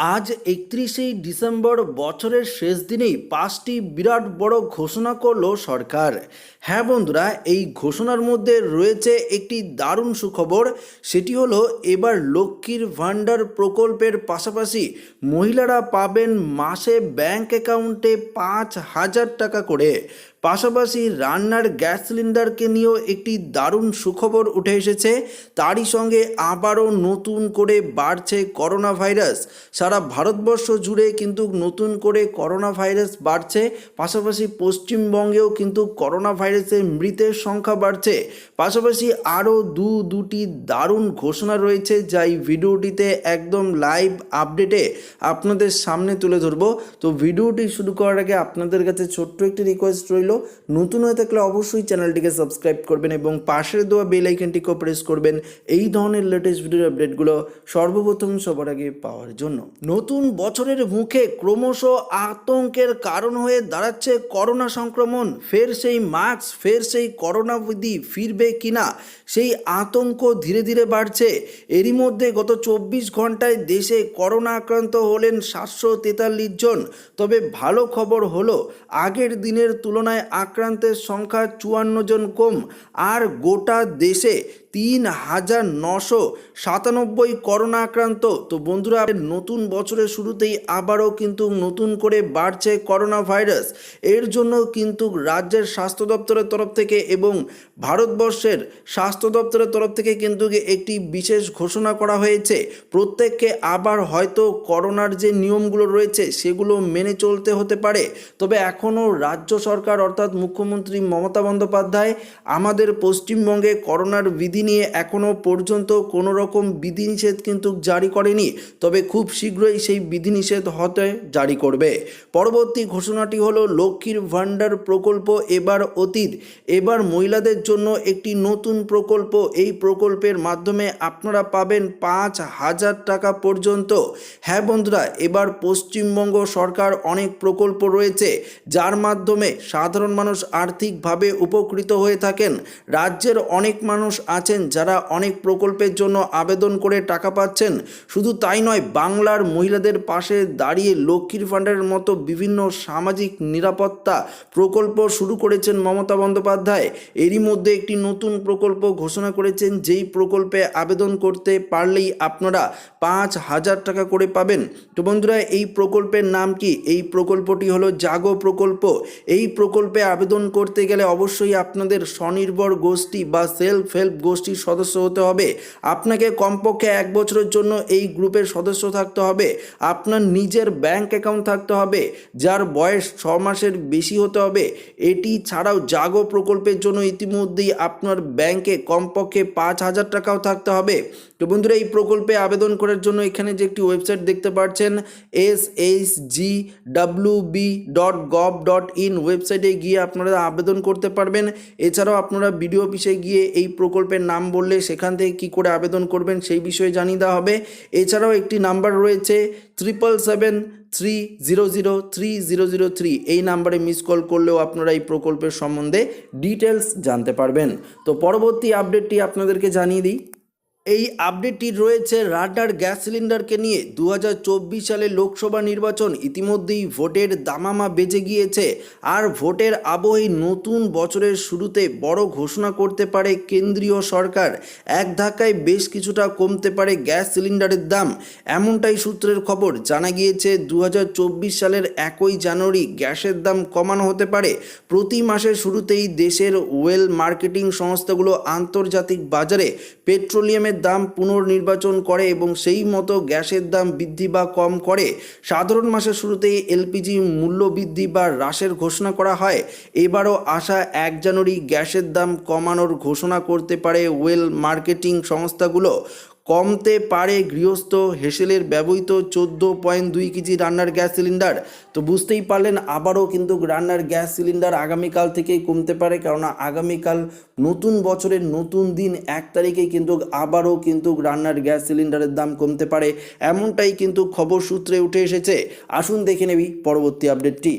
আজ একত্রিশে ডিসেম্বর বছরের শেষ দিনেই পাঁচটি বিরাট বড় ঘোষণা করল সরকার। হ্যাঁ বন্ধুরা, এই ঘোষণার মধ্যে রয়েছে একটি দারুণ সুখবর, সেটি হলো এবার লক্ষ্মীর ভাণ্ডার প্রকল্পের পাশাপাশি মহিলারা পাবেন মাসে ব্যাংক অ্যাকাউন্টে পাঁচ হাজার টাকা করে। পাশাপাশি রান্নার গ্যাস সিলিন্ডারকে নিয়েও একটি দারুণ সুখবর উঠে এসেছে। তারই সঙ্গে আবারও নতুন করে বাড়ছে করোনা ভাইরাস সারা ভারতবর্ষ জুড়ে কিন্তু নতুন করে করোনা ভাইরাস বাড়ছে। পাশাপাশি পশ্চিমবঙ্গেও কিন্তু করোনা ভাইরাসের মৃতের সংখ্যা বাড়ছে। পাশাপাশি আরও দু, দুটি দারুণ ঘোষণা রয়েছে যা এই ভিডিওটিতে একদম লাইভ আপডেটে আপনাদের সামনে তুলে ধরবো। তো ভিডিওটি শুরু করার আগে আপনাদের কাছে ছোট্ট একটি রিকোয়েস্ট রইল নতুন হয়ে থাকলে অবশ্যই চ্যানেলটিকে সাবস্ক্রাইব করবেন এবং পাশের দেওয়া বেল আইকনটিকেও প্রেস করবেন। এই ধরনের লেটেস্ট ভিডিওর আপডেটগুলো সর্বপ্রথম সবার আগে পাওয়ার জন্য। নতুন বছরের মুখে ক্রমশ আতঙ্কের কারণ হয়ে দাঁড়াচ্ছে করোনা সংক্রমণ। ফের সেই মাস্ক, ফের সেই করোনা বিধি ফিরবে কিনা, সেই আতঙ্ক ধীরে ধীরে বাড়ছে। এরই মধ্যে গত চব্বিশ ঘন্টায় দেশে করোনা আক্রান্ত হলেন সাতশো তেতাল্লিশ জন। তবে ভালো খবর হলো, আগের দিনের তুলনায় আক্রান্তের সংখ্যা চুয়ান্ন জন কম আর গোটা দেশে তিন হাজার নশো সাতানব্বই করোনা আক্রান্ত। তো বন্ধুরা, নতুন বছরের শুরুতেই আবারও কিন্তু নতুন করে বাড়ছে করোনা ভাইরাস। এর জন্য কিন্তু রাজ্যের স্বাস্থ্য দপ্তরের তরফ থেকে এবং ভারতবর্ষের স্বাস্থ্য দপ্তরের তরফ থেকে কিন্তু একটি বিশেষ ঘোষণা করা হয়েছে। প্রত্যেককে আবার হয়তো করোনার যে নিয়মগুলো রয়েছে, সেগুলো মেনে চলতে হতে পারে। তবে এখনও রাজ্য সরকার, অর্থাৎ মুখ্যমন্ত্রী মমতা বন্দ্যোপাধ্যায় আমাদের পশ্চিমবঙ্গে করোনার বিধি নিয়ে এখনও পর্যন্ত কোনো রকম বিধিনিষেধ কিন্তু জারি করেনি। তবে খুব শীঘ্রই সেই বিধিনিষেধ হতে জারি করবে। পরবর্তী ঘোষণাটি হলো, লক্ষ্মীর ভাণ্ডার প্রকল্প এবার অতীত। এবার মহিলাদের জন্য একটি নতুন প্রকল্প। এই প্রকল্পের মাধ্যমে আপনারা পাবেন পাঁচ হাজার টাকা পর্যন্ত। হ্যাঁ বন্ধুরা, এবার পশ্চিমবঙ্গ সরকার অনেক প্রকল্প রয়েছে, যার মাধ্যমে সাধারণ মানুষ আর্থিকভাবে উপকৃত হয়ে থাকেন। রাজ্যের অনেক মানুষ আছেন যারা অনেক প্রকল্পের জন্য আবেদন করে টাকা পাচ্ছেন। শুধু তাই নয়, বাংলার মহিলাদের পাশে দাঁড়িয়ে লক্ষ্মীর ভাণ্ডারের মতো বিভিন্ন সামাজিক নিরাপত্তা প্রকল্প শুরু করেছেন মমতা বন্দ্যোপাধ্যায়। এরই মধ্যে একটি নতুন প্রকল্প ঘোষণা করেছেন, যেই প্রকল্পে আবেদন করতে পারলেই আপনারা পাঁচ হাজার টাকা করে পাবেন। তো বন্ধুরা, এই প্রকল্পের নাম কি? এই প্রকল্পটি হলো জাগো প্রকল্প। এই প্রকল্পে আবেদন করতে গেলে অবশ্যই আপনাদের স্বনির্ভর গোষ্ঠী বা সেলফ হেল্প গোষ্ঠীর সদস্য হতে হবে। আপনাকে কমপক্ষে এক বছরের জন্য এই গ্রুপের সদস্য থাকতে হবে। আপনার নিজের ব্যাংক অ্যাকাউন্ট থাকতে হবে, যার বয়স ছ মাসের বেশি হতে হবে। এটি ছাড়াও জাগো প্রকল্পের জন্য ইতিমধ্যেই আপনার ব্যাংকে কমপক্ষে পাঁচ হাজার টাকাও থাকতে হবে। তো বন্ধুরা, এই প্রকল্পে আবেদন করার জন্য এখানে যে একটি ওয়েবসাইট দেখতে পাচ্ছেন S H G W B dot gov dot in ওয়েবসাইটে গিয়ে আপনারা আবেদন করতে পারবেন। এছাড়াও আপনারা বিডিও অফিসে গিয়ে এই প্রকল্পের নাম বললে সেখান থেকে কী করে আবেদন করবেন সেই বিষয়ে জানিয়ে দেওয়া হবে। এছাড়াও একটি নাম্বার রয়েছে triple seven three zero zero three zero zero three এই নাম্বারে মিস কল করলেও আপনারা এই প্রকল্পের সম্বন্ধে ডিটেলস জানতে পারবেন। তো পরবর্তী আপডেটটি আপনাদেরকে জানিয়ে দিই। এই আপডেটটি রয়েছে রাডার গ্যাস সিলিন্ডারকে নিয়ে। দু হাজার চব্বিশ সালে লোকসভা নির্বাচন ইতিমধ্যেই ভোটের দামামা বেজে গিয়েছে। আর ভোটের আবহে নতুন বছরের শুরুতে বড় ঘোষণা করতে পারে কেন্দ্রীয় সরকার। এক ধাক্কায় বেশ কিছুটা কমতে পারে গ্যাস সিলিন্ডারের দাম। এমনটাই সূত্রের খবর। জানা গিয়েছে দু হাজার চব্বিশ সালের একই জানুয়ারি গ্যাসের দাম কমানো হতে পারে। প্রতি মাসের শুরুতেই দেশের ওয়েল মার্কেটিং সংস্থাগুলো আন্তর্জাতিক বাজারে পেট্রোলিয়ামের দাম পুনর্নির্বাচন করে এবং সেই মতো গ্যাসের দাম বৃদ্ধি বা কম করে, সাধারণ মাসের শুরুতেই এলপিজি মূল্য বৃদ্ধি বা হ্রাসের ঘোষণা করা হয়। এবারও আসা এক জানুয়ারি গ্যাসের দাম কমানোর ঘোষণা করতে পারে ওয়েল মার্কেটিং সংস্থাগুলো। কমতে পারে গৃহস্থ হেসেলের ব্যবহৃত চোদ্দ পয়েন্ট দুই কেজি রান্নার গ্যাস সিলিন্ডার। তো বুঝতেই পারলেন, আবারও কিন্তু রান্নার গ্যাস সিলিন্ডার আগামীকাল থেকেই কমতে পারে, কেননা আগামীকাল নতুন বছরের নতুন দিন এক তারিখে কিন্তু আবারও কিন্তু রান্নার গ্যাস সিলিন্ডারের দাম কমতে পারে। এমনটাই কিন্তু খবর সূত্রে উঠে এসেছে। আসুন দেখে নেবি পরবর্তী আপডেটটি।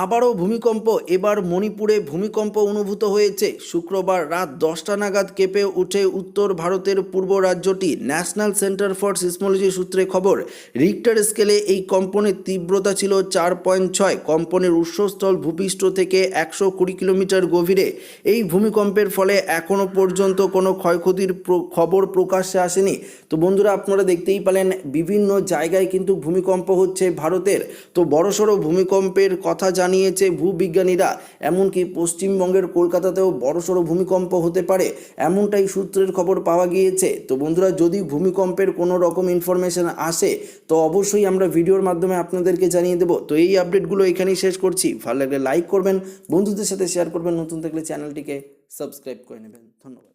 আবারও ভূমিকম্প। এবার মণিপুরে ভূমিকম্প অনুভূত হয়েছে। শুক্রবার রাত দশটা নাগাদ কেঁপে উঠে উত্তর ভারতের পূর্ব রাজ্যটি। ন্যাশনাল সেন্টার ফর সিসমোলজি সূত্রে খবর, রিক্টার স্কেলে এই কম্পনের তীব্রতা ছিল চার পয়েন্ট ছয়। কম্পনের উৎসস্থল ভূপৃষ্ঠ থেকে একশো কুড়ি কিলোমিটার গভীরে। এই ভূমিকম্পের ফলে এখনও পর্যন্ত কোনো ক্ষয়ক্ষতির খবর প্রকাশ্যে আসেনি। তো বন্ধুরা, আপনারা দেখতেই পেলেন, বিভিন্ন জায়গায় কিন্তু ভূমিকম্প হচ্ছে ভারতের। তো বড়সড় ভূমিকম্পের কথা জানিয়েছে ভূবিজ্ঞানীরা। এমনকি পশ্চিমবঙ্গের কলকাতাতেও বড়সড় ভূমিকম্প হতে পারে, এমনটাই সূত্রের খবর পাওয়া গিয়েছে। তো বন্ধুরা, যদি ভূমিকম্পের কোনো রকম ইনফরমেশন আসে, তো অবশ্যই আমরা ভিডিওর মাধ্যমে আপনাদেরকে জানিয়ে দেবো। তো এই আপডেটগুলো এখানেই শেষ করছি। ভালো লাগলে লাইক করবেন, বন্ধুদের সাথে শেয়ার করবেন, নতুন থাকলে চ্যানেলটিকে সাবস্ক্রাইব করে নেবেন। ধন্যবাদ।